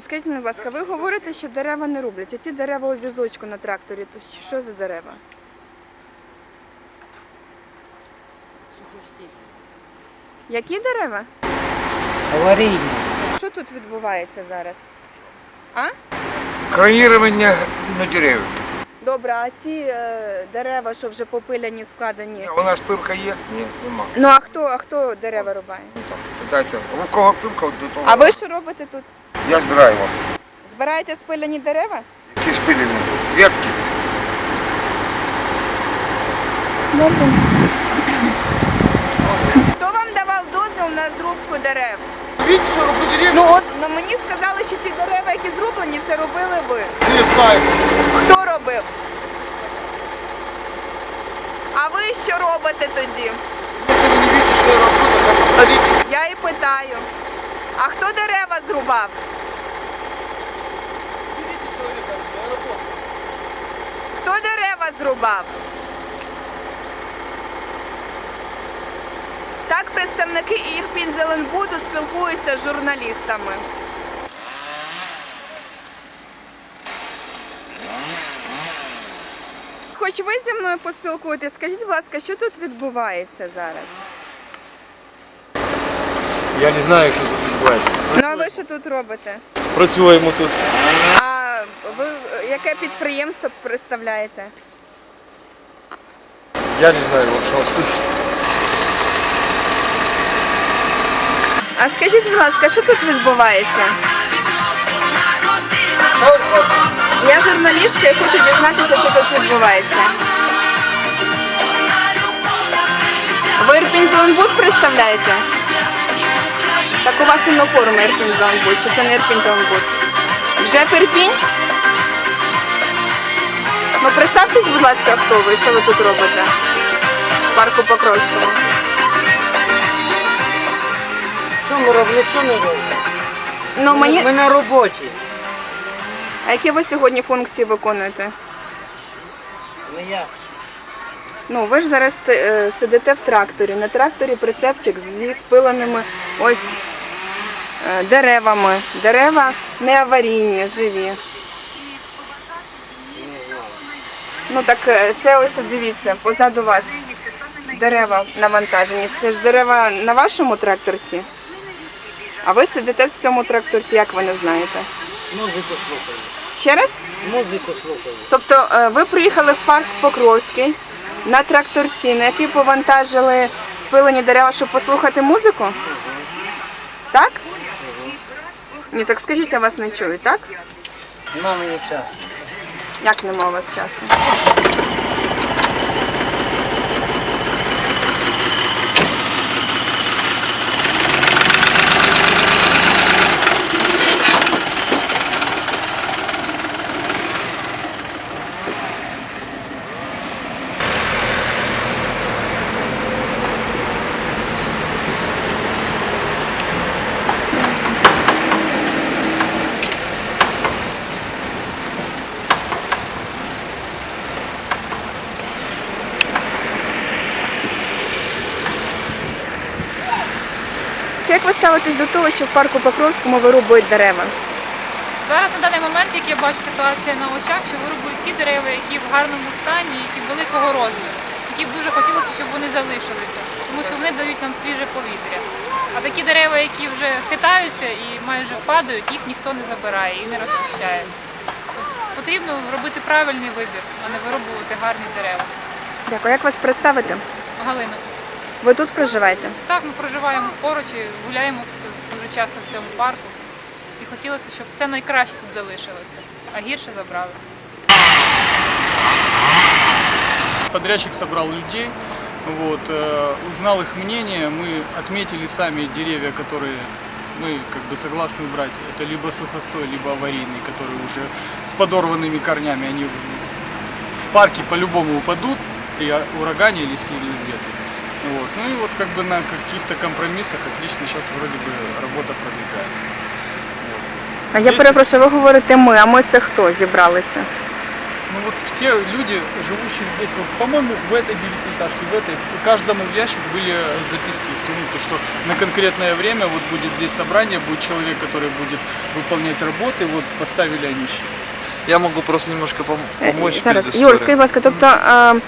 Скажіть, мені, будь ласка, ви говорите, що дерева не рублять. А ті дерева у візочку на тракторі, то що за дерева? Які дерева? Аварійні. Що тут відбувається зараз? А? Кронирование на деревьях. Добре, а ті е, дерева, що вже попиляні, складені. У нас пилка є? Ні, нема. Ну а хто, а хто дерева рубає? Ну, питайте, у кого пилка, до того. А ви що робите тут? Я збираю вам. Збираєте спиляні дерева? Які спилені. Ветки. Добре. Хто вам давав дозвіл на зрубку дерев? Видите, что роблю деревья? Ну от ну, мені сказали, що ті дерева, які зрублені, це робили ви. Не знаю. Хто робив? А ви що робите тоді? Вы не видите, что я роблю, тогда посмотрите. Я і питаю. А хто дерева зрубав? Человека, я. Хто дерева зрубав? Так представники Ірпінь-Зеленбуду спілкуються з журналістами. Хоч ви зі мною поспілкуєтесь, скажіть, будь ласка, що тут відбувається зараз? Я не знаю, що тут відбувається. Ну а ви що тут робите? Працюємо тут. А ви яке підприємство представляєте? Я не знаю, що вас тут. А скажіть, будь ласка, що тут відбувається? Я журналістка і хочу дізнатися, що тут відбувається. Ви Ірпінь Зеленбуд представляєте? Так у вас інноформа Ірпінь Зеленбуд, чи це не Ірпінь Зеленбуд? Вже Ірпінь? Ну представтесь, будь ласка, хто ви, що ви тут робите в парку Покровського. Що ми робимо? Що ми робимо? Ну, мені... Ми на роботі. А які ви сьогодні функції виконуєте? Ну як? Ну, ви ж зараз е, сидите в тракторі. На тракторі прицепчик зі спиленими ось деревами. Дерева не аварійні, живі. Ну так е, це ось дивіться, позаду вас дерева навантажені. Це ж дерева на вашому тракторці. А ви сидите в цьому тракторці, як ви не знаєте? Музику слухаю. Ще раз? Музику слухаю. Тобто е, ви приїхали в парк Покровський на тракторці, на якій повантажили спилені дерева, щоб послухати музику? Так? Ні, так скажіть, я вас не чую, так? Нема мені часу. Як нема у вас часу? Як ви ставитесь до того, що в парку Покровському вирубують дерева? Зараз на даний момент, як я бачу ситуація на очах, що вирубують ті дерева, які в гарному стані, які великого розміру, які б дуже хотілося, щоб вони залишилися, тому що вони дають нам свіже повітря. А такі дерева, які вже хитаються і майже падають, їх ніхто не забирає і не розчищає. Тобто потрібно робити правильний вибір, а не вирубувати гарні дерева. Дякую. Як вас представити? Галина, Ви тут проживаєте? так ми проживаємо поруч і гуляємо вс- дуже часто в цьому парку. І хотілося, щоб все найкраще тут залишилося, а гірше забрали. Подрядчик собрал людей, вот, э, узнал их мнение, мы отметили сами деревья, которые мы как бы согласны убрать. Это либо сухостой, либо аварийный, которые уже с подорванными корнями. Они в, в парке по-любому упадут при о- урагане или сильном ветре. Вот. Ну и вот как бы на каких-то компромиссах отлично сейчас вроде бы работа продвигается. А я Є- перепрошую, ви говорите ми, а ми це хто зібралися? Ну вот все люди, живущие здесь, вот, по-моему, в этой девятиэтажке, в этой, каждому в ящик были записки сунуты, что на конкретное время вот будет здесь собрание, будет человек, который будет выполнять работы, вот поставили они щит. Я могу просто немножко пом- Е, помочь Зараз, перед Юр, историей. скажіть, будь ласка, тобто е,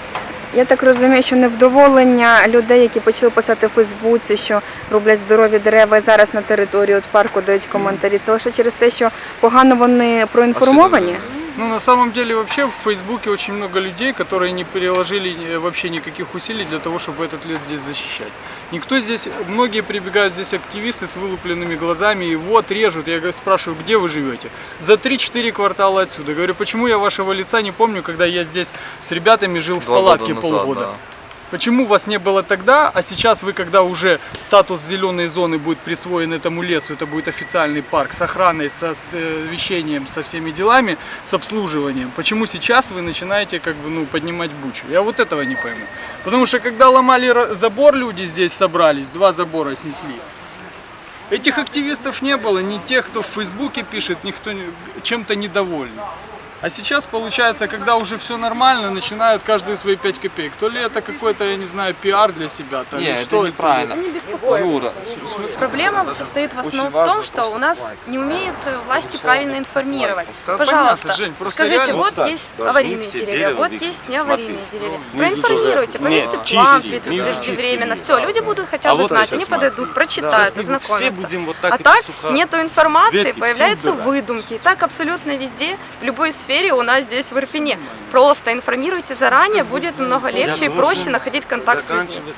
я так розумію, що невдоволення людей, які почали писати в Фейсбуці, що роблять здорові дерева і зараз на території от парку дають коментарі. Це лише через те, що погано вони проінформовані. Ну, на самом деле, вообще в Фейсбуке очень много людей, которые не приложили э, вообще никаких усилий для того, чтобы этот лес здесь защищать. Никто здесь, многие прибегают здесь активисты с вылупленными глазами и вот режут. Я спрашиваю, где вы живете? За 3-4 квартала отсюда. Говорю, почему я вашего лица не помню, когда я здесь с ребятами жил в Два года палатке назад, полгода? да. Почему вас не было тогда, а сейчас вы, когда уже статус зеленой зоны будет присвоен этому лесу, это будет официальный парк с охраной, со освещением, со всеми делами, с обслуживанием, почему сейчас вы начинаете как бы, ну, поднимать бучу? Я вот этого не пойму. Потому что когда ломали забор, люди здесь собрались, два забора снесли. Этих активистов не было, ни тех, кто в Фейсбуке пишет, никто чем-то недоволен. А сейчас получается, когда уже все нормально, начинают каждые свои 5 копеек. То ли это какой-то, я не знаю, пиар для себя, то ли Не, что это неправильно. Они беспокоятся. Юра? Проблема состоит в основном в том, что у нас не умеют э, власти правильно информировать. Пожалуйста, Жень, скажите, вот есть аварийные деревья, вот есть неаварийные Смотри, деревья. внизу Проинформируйте, повесьте план преждевременно. Все, люди будут хотя А бы вот знать, это они подойдут, прочитают, ознакомятся. А так нету информации, появляются выдумки. И так абсолютно везде, в любой сфере у нас здесь в Ирпене. Просто информируйте заранее, будет намного легче и проще находить контакт с людьми.